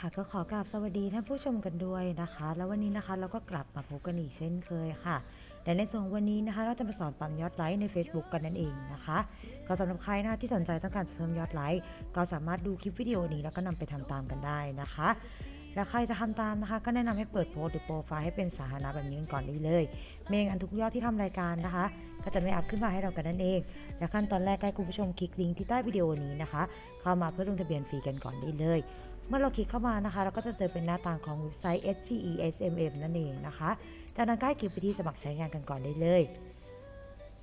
ค่ะก็ขอกราบสวัสดีท่านผู้ชมกันด้วยนะคะ แล้ววันนี้นะคะเราก็กลับมาพบกันอีกเช่นเคยค่ะแต่ในส่วนวันนี้นะคะ เราจะมาสอนปั๊มยอดไลค์ใน Facebook กันนั่นเองนะคะ ก็สำหรับใครนะคะที่สนใจต้องการจะเพิ่มยอดไลค์ก็สามารถดูคลิปวิดีโอนี้แล้วก็นำไปทำตามกันได้นะคะแล้วใครจะทำตามนะคะ ก็แนะนำให้เปิดโพสต์หรือโปรไฟล์ให้เป็นสาธารณะแบบนี้ก่อนได้เลย เมงอันทุกยอดที่ทำรายการนะคะ ก็จะไม่อัพขึ้นมาให้เรากันนั่นเอง และขั้นตอนแรกให้คุณผู้ชมคลิกลิงก์ที่ใต้วิดีโอนี้นะคะ เข้ามาเพื่อลงทะเบียนฟรีกันก่อนได้เลย เมื่อเราคลิกเข้ามานะคะ เราก็จะเจอเป็นหน้าต่างของเว็บไซต์ SPESMM นั่นเองนะคะจากนั้นก็ให้คลิกไปที่สมัครใช้งานกันก่อนได้เลย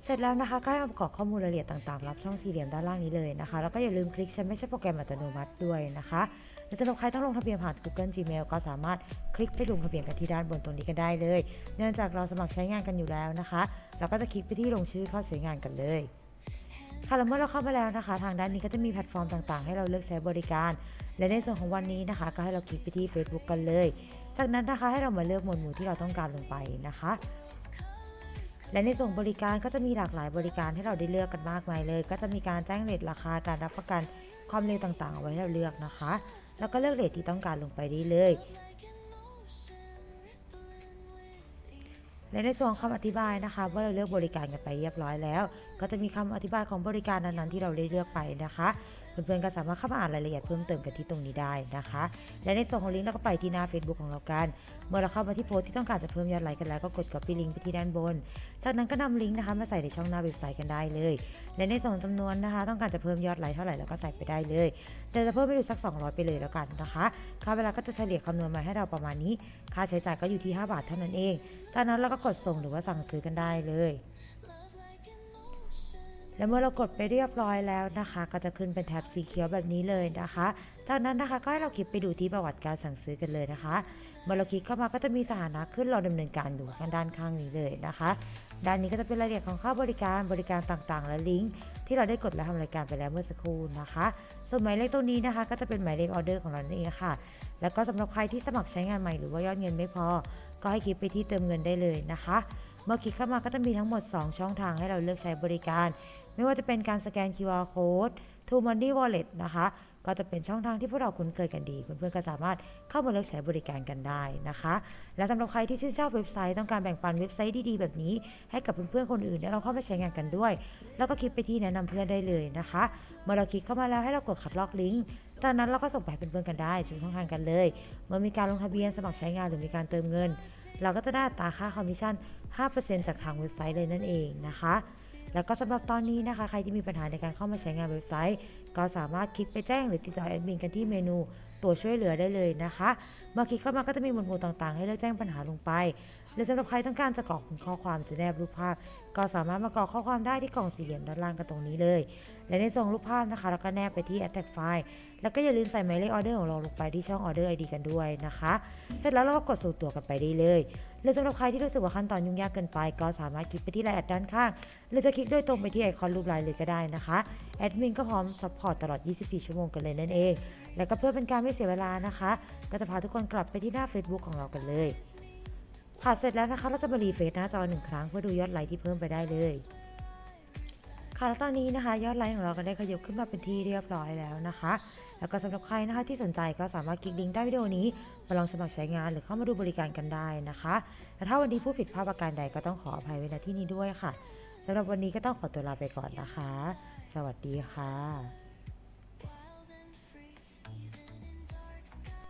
เสร็จแล้วนะคะก็ให้ประกอบข้อมูลรายละเอียดต่างๆ รับช่องสี่เหลี่ยมด้านล่างนี้เลยนะคะ แล้วก็อย่าลืมคลิกใช้ไม่ใช่โปรแกรมอัตโนมัติด้วยนะคะและสำหรับใครต้องลงทะเบียนผ่าน Google Gmail ก็สามารถคลิกไปลงทะเบียนกันที่ด้านบนตรงนี้กันได้เลย เนื่องจากเราสมัครใช้งานกันอยู่แล้วนะคะ เราก็จะคลิกไปที่ลงชื่อเข้าใช้งานกันเลย ค่ะแล้วเมื่อเราเข้ามาแล้วนะคะ ทางด้านนี้ก็จะมีแพลตฟอร์มต่างๆ ให้เราเลือกใช้บริการ และในส่วนของวันนี้นะคะ ก็ให้เราคลิกไปที่ Facebook กันเลย จากนั้นนะคะให้เรามาเลือกหมวดหมู่ที่เราต้องการลงไปนะคะ และในส่วนบริการก็จะมีหลากหลายบริการให้เราได้เลือกกันมากมายเลย ก็จะมีการแจ้งเรทราคาการรับประกันความเร็วต่างๆเอาไว้ให้เราเลือกนะคะ แล้วก็เลือกเรทที่ต้องการลงไปได้เลย และในส่วนคำอธิบายนะคะว่าเราเลือกบริการกันไปเรียบร้อยแล้ว ก็จะมีคำอธิบายของบริการนั้นๆที่เราได้เลือกไปนะคะ เพื่อนๆก็สามารถเข้ามาอ่านรายละเอียดเพิ่มเติมกันที่ตรงนี้ได้นะคะ และในส่วนของลิงก์เราก็ไปที่หน้า Facebook ของเรากัน เมื่อเราเข้ามาที่โพสต์ที่ต้องการจะเพิ่มยอดไลค์กันแล้วก็กด copy ลิงก์ไปที่ด้านบน จากนั้นก็นำลิงก์นะคะมาใส่ในช่องหน้าเว็บไซต์กันได้เลย และในส่วนจำนวนนะคะ ต้องการจะเพิ่มยอดไลค์เท่าไหร่เราก็ใส่ไปได้เลยแต่จะเพิ่มไปดูสัก 200 ไปเลยแล้วกันนะคะค่าเวลาก็จะเฉลี่ยคำนวณมาให้เราประมาณนี้ ค่าใช้จ่ายก็อยู่ที่ 5 บาทเท่านั้นเองจากนั้นเราก็กดส่งหรือว่าสั่งซื้อกันได้เลย และเมื่อเรากดไปเรียบร้อยแล้วนะคะ ก็จะขึ้นเป็นแท็บสีเขียวแบบนี้เลยนะคะ จากนั้นนะคะก็ให้เราคลิกไปดูที่ประวัติการสั่งซื้อกันเลยนะคะ เมื่อเราคลิกเข้ามาก็จะมีสถานะขึ้นเราดำเนินการอยู่ข้างด้านข้างนี้เลยนะคะ ด้านนี้ก็จะเป็นรายละเอียดของค่าบริการบริการต่างๆ และลิงก์ที่เราได้กดและทำรายการไปแล้วเมื่อสักครู่นะคะ ส่วนหมายเลขตัวนี้นะคะ ก็จะเป็นหมายเลขออเดอร์ของเราเองค่ะ แล้วก็สำหรับใครที่สมัครใช้งานใหม่หรือว่ายอดเงินไม่พอ ก็ให้คลิกไปที่เติมเงินได้เลยนะคะ เมื่อคลิกเข้ามาก็จะมีทั้งหมด 2 ช่องทางให้เราเลือกใช้บริการ ไม่ว่าจะเป็นการสแกน QR code to Money Wallet นะคะ ก็จะเป็นช่องทางที่พวกเราคุ้นเคยกันดีเพื่อนๆก็สามารถเข้ามาเลือกใช้บริการกันได้นะคะ และสำหรับใครที่ชื่นชอบเว็บไซต์ต้องการแบ่งปันเว็บไซต์ดีๆแบบนี้ ให้กับเพื่อนๆคนอื่นได้เราเข้ามาใช้งานกันด้วย แล้วก็คลิกไปที่แนะนำเพื่อนได้เลยนะคะ เมื่อเราคลิกเข้ามาแล้วให้เรากดขัดลอกลิงก์จากนั้นเราก็ส่งไปให้เพื่อนๆกันได้ทุกช่องทางกันเลย เมื่อมีการลงทะเบียนสมัครใช้งานหรือมีการเติมเงิน เราก็จะได้ตาค่าคอมมิชชั่น 5%จากทางเว็บไซต์เลยนั่นเองนะคะ แล้วก็สำหรับตอนนี้นะคะ ใครที่มีปัญหาในการเข้ามาใช้งานเว็บไซต์ ก็สามารถคลิกไปแจ้งหรือติดต่อแอดมินกันที่เมนู ตัวช่วยเหลือได้เลยนะคะเมื่อคลิกเข้ามาก็จะมีหมวดหมู่ต่างๆ ให้เลือกแจ้งปัญหาลงไป หรือสำหรับใครต้องการจะกรอกข้อความหรือแนบรูปภาพ ก็สามารถมากรอกข้อความได้ที่กล่องสี่เหลี่ยมด้านล่างกันตรงนี้เลย และในส่วนรูปภาพนะคะเราก็แนบไปที่ attach file แล้วก็อย่าลืมใส่หมายเลขออเดอร์ของเราลงไปที่ช่อง order ID กันด้วยนะคะ เสร็จแล้วเราก็กดส่งตัวกันไปได้เลยหรือสำหรับใครที่รู้สึกว่าขั้นตอนยุ่งยากเกินไป ก็สามารถคลิกไปที่ไลน์แอดด้านข้าง หรือจะคลิกโดยตรงไปที่ไอคอนรูปไลน์เลยก็ได้นะคะ แอดมินก็พร้อมซัพพอร์ตตลอด 24 ชั่วโมงกันเลยนั่นเอง แล้วก็เพื่อเป็นการไม่เสียเวลานะคะ ก็จะพาทุกคนกลับไปที่หน้า Facebook ของเรากันเลยค่ะเสร็จแล้วนะคะเราจะมารีเฟซหน้าจอหนึ่งครั้งเพื่อดูยอดไลค์ที่เพิ่มไปได้เลย ค่ะแล้วตอนนี้นะคะ ยอดไลค์ของเราก็ได้ขยับขึ้นมาเป็นที่เรียบร้อยแล้วนะคะ แล้วก็สำหรับใครนะคะที่สนใจก็สามารถคลิกลิงก์ใต้วิดีโอนี้มาลองสมัครใช้งานหรือเข้ามาดูบริการกันได้นะคะและถ้าวันนี้ผู้ผิดพลาดประการใดก็ต้องขออภัยไว้ณที่นี้ด้วยค่ะ สำหรับวันนี้ก็ต้องขอตัวลาไปก่อนนะคะ สวัสดีค่ะ